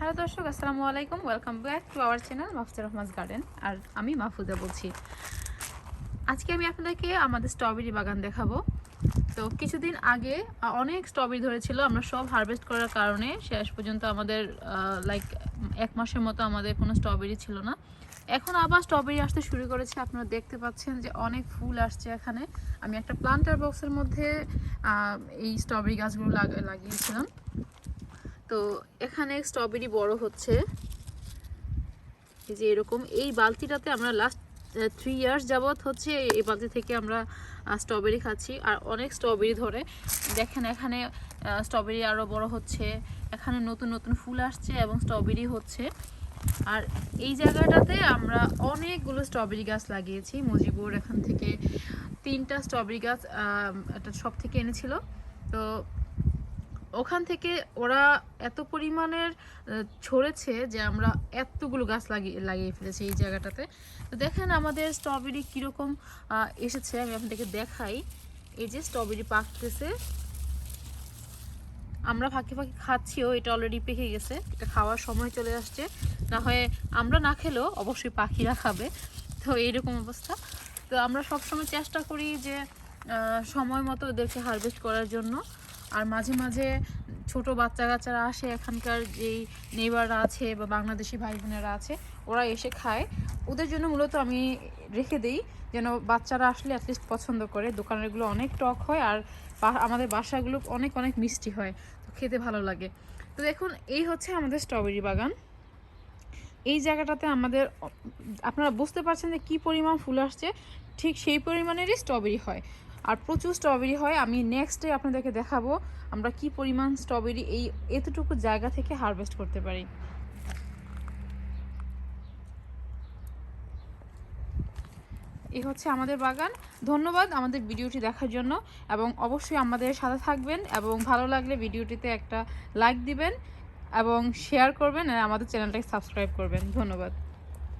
Hello দর্শক, আসসালামু আলাইকুম। Welcome back to our channel Mafuza রহমাজ garden আর আমি মাহফুজা বলছি। আজকে আমি আপনাদেরকে আমাদের স্ট্রবেরি বাগান দেখাবো। তো কিছুদিন আগে অনেক স্ট্রবেরি ধরেছিল। আমরা সব হারভেস্ট করার কারণে শেষ পর্যন্ত আমাদের লাইক এক মাসের মতো আমাদের কোনো স্ট্রবেরি ছিল না। এখন আবার স্ট্রবেরি আসতে শুরু করেছে। আপনারা দেখতে পাচ্ছেন যে অনেক ফুল আসছে এখানে। আমি একটা প্লান্টার বক্সের মধ্যে এই স্ট্রবেরি গাছগুলো লাগা- লাগিয়েছিলাম। তো এখানে স্ট্রবেরি বড় হচ্ছে। যে এরকম, এই বালতিটাতে আমরা লাস্ট থ্রি ইয়ার্স যাবৎ হচ্ছে এই বালতি থেকে আমরা স্ট্রবেরি খাচ্ছি। আর অনেক স্ট্রবেরি ধরে। দেখেন এখানে স্ট্রবেরি আরও বড় হচ্ছে। এখানে নতুন নতুন ফুল আসছে এবং স্ট্রবেরি হচ্ছে। আর এই জায়গাটাতে আমরা অনেকগুলো স্ট্রবেরি গাছ লাগিয়েছি। মুজিবুর এখান থেকে তিনটা স্ট্রবেরি গাছ একটা সব থেকে এনেছিল। তো ওখান থেকে ওরা এত পরিমাণের ছড়েছে যে আমরা এতগুলো গাছ লাগিয়ে লাগিয়ে ফেলেছি এই জায়গাটাতে। তো দেখেন আমাদের স্ট্রবেরি কীরকম এসেছে, আমি আপনাদেরকে দেখাই। এই যে স্ট্রবেরি পাকতেছে। আমরা ফাঁকে ফাঁকে খাচ্ছিও, এটা অলরেডি পেকে গেছে। এটা খাওয়ার সময় চলে আসছে। না হয় আমরা না খেলেও অবশ্যই পাখিরা খাবে। তো এইরকম অবস্থা। তো আমরা সবসময় চেষ্টা করি যে সময় মতো ওদেরকে হারভেস্ট করার জন্য। আর মাঝে মাঝে ছোট বাচ্চা কাচ্চারা আসে, এখানকার যেই নেইবাররা আছে বা বাংলাদেশি ভাই বোনেরা আছে, ওরা এসে খায়। ওদের জন্য মূলত আমি রেখে দেই যেন বাচ্চারা আসলে অ্যাটলিস্ট পছন্দ করে। দোকানেরগুলো অনেক টক হয় আর আমাদের বাসাগুলো অনেক অনেক মিষ্টি হয়। তো খেতে ভালো লাগে। তো দেখুন, এই হচ্ছে আমাদের স্ট্রবেরি বাগান। এই জায়গাটাতে আমাদের আপনারা বুঝতে পারছেন যে কী পরিমাণ ফুল আসছে, ঠিক সেই পরিমাণেরই স্ট্রবেরি হয়। আর প্রচুর স্ট্রবেরি হয়, আমি নেক্সট ডে আপনাদেরকে দেখাবো আমরা কি পরিমাণ স্ট্রবেরি এই এতটুকু জায়গা থেকে হারভেস্ট করতে পারি। এই হচ্ছে আমাদের বাগান। ধন্যবাদ আমাদের ভিডিওটি দেখার জন্য এবং অবশ্যই আমাদের সাথে থাকবেন এবং ভালো লাগলে ভিডিওটিতে একটা লাইক দিবেন এবং শেয়ার করবেন আর আমাদের চ্যানেলটাকে সাবস্ক্রাইব করবেন। ধন্যবাদ।